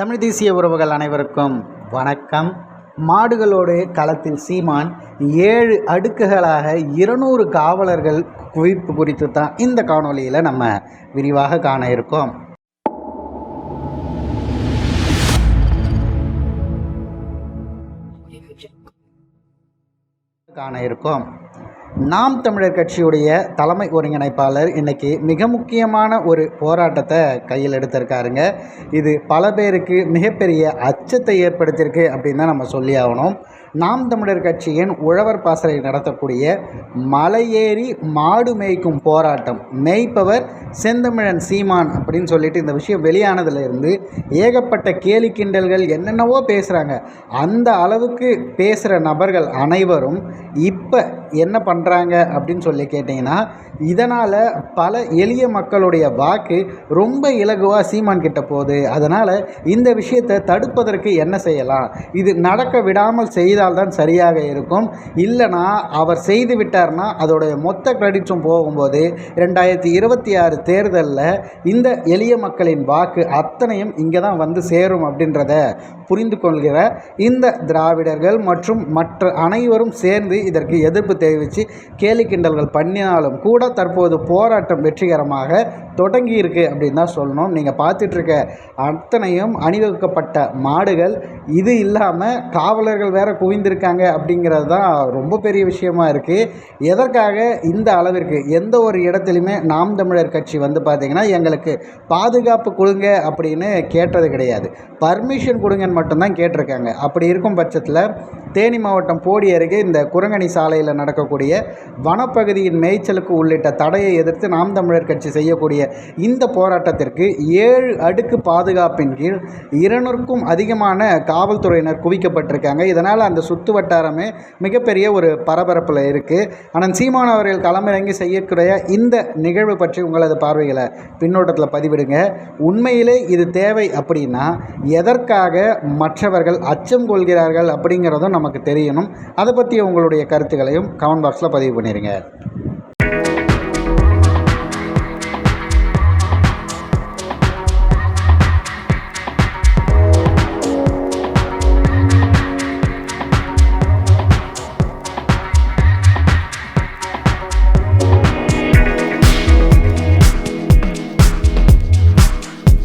தமிழ் தேசிய உறவுகள் அனைவருக்கும் வணக்கம். மாடுகளோடு களத்தில் சீமான் ஏழு அடுக்குகளாக இருநூறு காவலர்கள் குவிப்பு குறித்து தான் இந்த காணொளியில் நம்ம விரிவாக காண இருக்கோம். காண இருக்கோம். நாம் தமிழர் கட்சியுடைய தலைமை ஒருங்கிணைப்பாளர் இன்றைக்கி மிக முக்கியமான ஒரு போராட்டத்தை கையில் எடுத்திருக்காருங்க. இது பல பேருக்கு மிகப்பெரிய அச்சத்தை ஏற்படுத்தியிருக்கு அப்படின்னு தான் நம்ம சொல்லி ஆகணும். நாம் தமிழர் கட்சியின் உழவர் பாசறை நடத்தக்கூடிய மலையேறி மாடு மேய்க்கும் போராட்டம் மேய்ப்பவர் செந்தமிழன் சீமான் அப்படின்னு சொல்லிட்டு இந்த விஷயம் வெளியானதுலேருந்து ஏகப்பட்ட கேலி கிண்டல்கள் என்னென்னவோ பேசுகிறாங்க அந்த அளவுக்கு பேசுகிற நபர்கள் அனைவரும் இப்போ என்ன பண்ணுறாங்க அப்படின்னு சொல்லி கேட்டிங்கன்னா இதனால் பல எளிய மக்களுடைய வாக்கு ரொம்ப இலகுவாக சீமான் கிட்ட போகுது. அதனால் இந்த விஷயத்தை தடுப்பதற்கு என்ன செய்யலாம்? இது நடக்க விடாமல் செய்தால்தான் சரியாக இருக்கும். இல்லைனா அவர் செய்து விட்டார்னா அதோடைய மொத்த கிரெடிட்ஸும் போகும்போது ரெண்டாயிரத்தி இருபத்தி ஆறு தேர்தலில் இந்த எளிய மக்களின் வாக்கு அத்தனையும் இங்கே தான் வந்து சேரும் அப்படின்றத புரிந்து கொள்கிற இந்த திராவிடர்கள் மற்றும் மற்ற அனைவரும் சேர்ந்து இதற்கு எதிர்ப்பு தெரிவித்து கேலி கிண்டல்கள் பண்ணினாலும் கூட தற்போது போராட்டம் வெற்றிகரமாக தொடங்கியிருக்கு அப்படின்னு தான் சொல்லணும். நீங்கள் பார்த்துட்ருக்க அத்தனையும் அணிவகுக்கப்பட்ட மாடுகள் இது இல்லாமல் காவலர்கள் வேற குவிந்திருக்காங்க அப்படிங்கிறது தான் ரொம்ப பெரிய விஷயமா இருக்குது எதற்காக இந்த அளவிற்கு எந்த ஒரு இடத்துலையுமே நாம் தமிழர் கட்சி வந்து பார்த்திங்கன்னா எங்களுக்கு பாதுகாப்பு கொடுங்க அப்படின்னு கேட்டது கிடையாது. பர்மிஷன் கொடுங்கன்னு மட்டும்தான் கேட்டிருக்காங்க. அப்படி இருக்கும் பட்சத்தில் தேனி மாவட்டம் போடி அருகே இந்த குரங்கணி சாலையில் நடக்கக்கூடிய வனப்பகுதியின் மேய்ச்சலுக்கு உள்ளிட்ட தடையை எதிர்த்து நாம் தமிழர் கட்சி செய்யக்கூடிய இந்த போராட்டத்திற்கு ஏழு அடுக்கு பாதுகாப்பின் கீழ் இருநூறுக்கும் அதிகமான காவல்துறையினர் குவிக்கப்பட்டிருக்காங்க. இதனால் அந்த சுற்று வட்டாரமே மிகப்பெரிய ஒரு பரபரப்பில் இருக்குது ஆனால் சீமான் அவர்கள் களமிறங்கி செய்யக்கூடிய இந்த நிகழ்வு பற்றி உங்களது பார்வைகளை பின்னோட்டத்தில் பதிவிடுங்க. உண்மையிலே இது தேவை அப்படின்னா எதற்காக மற்றவர்கள் அச்சம் கொள்கிறார்கள் அப்படிங்கிறதும் நமக்கு தெரியணும். அதை பற்றி உங்களுடைய கருத்துக்களையும் கமெண்ட் பாக்ஸில் பதிவு பண்ணிடுங்க